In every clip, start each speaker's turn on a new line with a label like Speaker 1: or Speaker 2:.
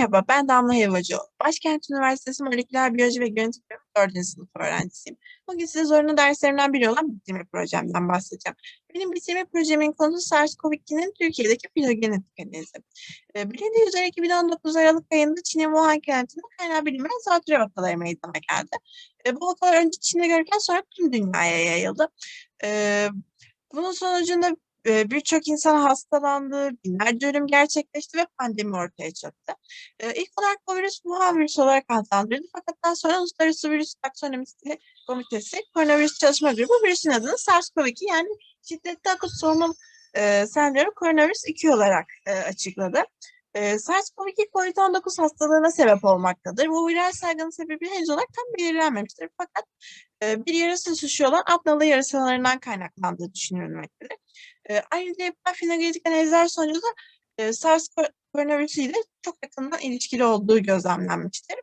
Speaker 1: Merhaba, ben Damla Helvacıoğlu. Başkent Üniversitesi Moleküler Biyoloji ve Genetik Bölümü 4. sınıf öğrencisiyim. Bugün size zorunlu derslerimden biri olan bitirme projemden bahsedeceğim. Benim bitirme projemin konusu SARS-CoV-2'nin Türkiye'deki filogenetik analizi. E, bilindiği üzere 2019 Aralık ayında Çin'in Wuhan kentinde kaynağı bilinmeyen zatürre vakaları meydana geldi. E, bu vakalar önce Çin'de görürken sonra tüm dünyaya yayıldı. E, bunun sonucunda e, birçok insan hastalandı, binlerce ölüm gerçekleşti ve pandemi ortaya çıktı. E, ilk olarak bu virüs Wuhan virüsü olarak adlandırıldı fakat daha sonra Uluslararası Virüs Taksonomisi Komitesi Koronavirüs Çalışma Grubu virüsün adını SARS-CoV-2 yani şiddetli akut solunum e, sendromu koronavirüs 2 olarak e, açıkladı. E, SARS-CoV-2 COVID-19 hastalığına sebep olmaktadır. Bu viral salgının sebebi henüz olarak tam belirlenmemiştir. Fakat e, bir yarasa suçu olan Adnalı yarasalarından kaynaklandığı düşünülmektedir. E, ayrıca yapılan filogenetik analizler sonucu da e, SARS koronavirüsü ile çok yakından ilişkili olduğu gözlemlenmiştir.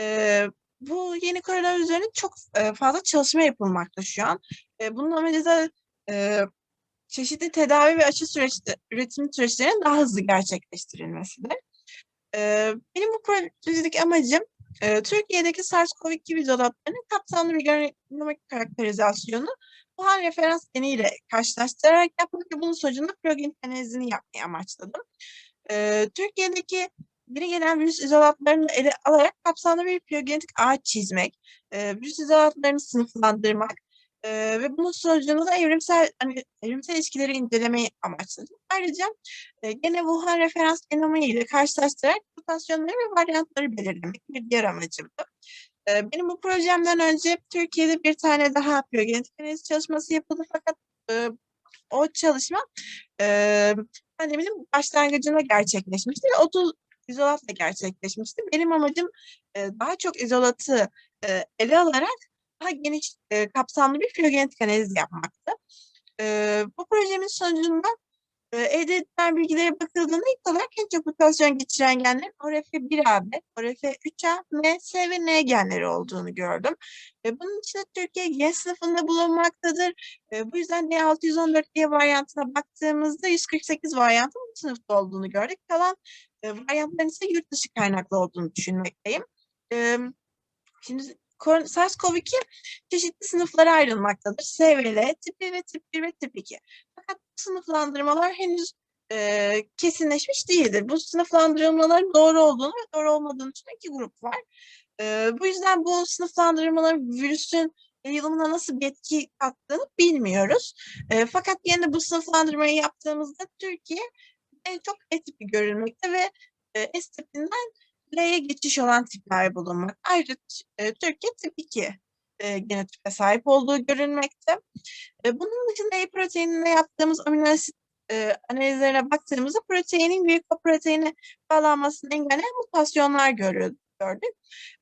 Speaker 1: E, bu yeni koronavirüs üzerine çok e, fazla çalışma yapılmakta şu an. E, bunun da e, çeşitli tedavi ve aşı süreç, üretim süreçlerinin daha hızlı gerçekleştirilmesidir. E, benim bu projedeki amacım e, Türkiye'deki SARS-CoV-2 virüs adaplarının kapsamlı bir genomik karakterizasyonu Wuhan referans geniyle karşılaştırarak yapmak ve bunun sonucunda progen analizini yapmayı amaçladım. E, Türkiye'deki yeni gelen virüs izolatlarını ele alarak kapsamlı bir piyogenetik ağaç çizmek, virüs izolatlarını sınıflandırmak e, ve bunun sonucunda da evrimsel hani, evrimsel ilişkileri incelemeyi amaçladım. Ayrıca e, gene Wuhan referans genomu ile karşılaştırarak mutasyonları ve varyantları belirlemek bir diğer amacımdı. E, benim bu projemden önce Türkiye'de bir tane daha piyogenetik analiz çalışması yapıldı fakat e, o çalışma e, pandeminin başlangıcında gerçekleşmişti ve 30 izolatla gerçekleşmişti. Benim amacım e, daha çok izolatı e, ele alarak daha geniş e, kapsamlı bir filogenetik analiz yapmaktı. E, bu projemin sonucunda e, elde edilen bilgilere bakıldığında ilk olarak en çok mutasyon geçiren genlerin ORF1AB, ORF3A, M, S ve N genleri olduğunu gördüm. E, bunun içinde Türkiye gen sınıfında bulunmaktadır. E, bu yüzden D614 varyantına baktığımızda 148 varyantın bu sınıfta olduğunu gördük. Kalan e, varyantların ise yurt dışı kaynaklı olduğunu düşünmekteyim. E, şimdi SARS-CoV-2 çeşitli sınıflara ayrılmaktadır. S ve L, tip 1 ve tip 1 ve tip 2. Fakat bu sınıflandırmalar henüz e, kesinleşmiş değildir. Bu sınıflandırmaların doğru olduğunu ve doğru olmadığını düşünen iki grup var. E, bu yüzden bu sınıflandırmaların virüsün yayılımına nasıl bir etki kattığını bilmiyoruz. E, fakat yine bu sınıflandırmayı yaptığımızda Türkiye en çok E tipi görülmekte ve e, S tipinden L'ye geçiş olan tipler bulunmak. Ayrıca e, Türkiye tip 2 e, genotipe sahip olduğu görülmekte. E, bunun dışında E proteinine yaptığımız amino asit e, analizlerine baktığımızda proteinin glikoproteine bağlanmasını engelleyen mutasyonlar görüyoruz gördük.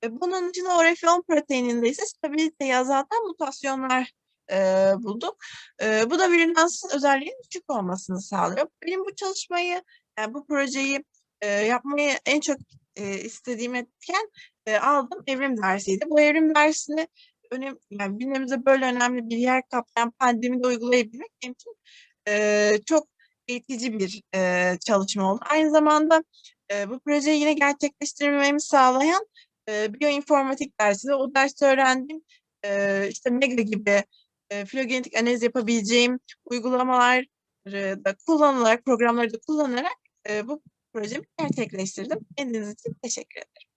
Speaker 1: E, bunun dışında ORF10 proteininde ise stabiliteyi azaltan mutasyonlar e, bulduk. E, bu da virülansın özelliğinin düşük olmasını sağlıyor. Benim bu çalışmayı, yani bu projeyi e, yapmayı en çok e, istediğim etken e, aldım evrim dersiydi. Bu evrim dersini önem, yani gündemimizde böyle önemli bir yer kaplayan pandemide uygulayabilmek benim için e, çok eğitici bir e, çalışma oldu. Aynı zamanda e, bu projeyi yine gerçekleştirmemi sağlayan e, biyoinformatik dersi de o derste öğrendiğim e, işte Mega gibi e, filogenetik analiz yapabileceğim uygulamalar da kullanılarak, programları da kullanarak e, bu projemi gerçekleştirdim. Kendiniz için teşekkür ederim.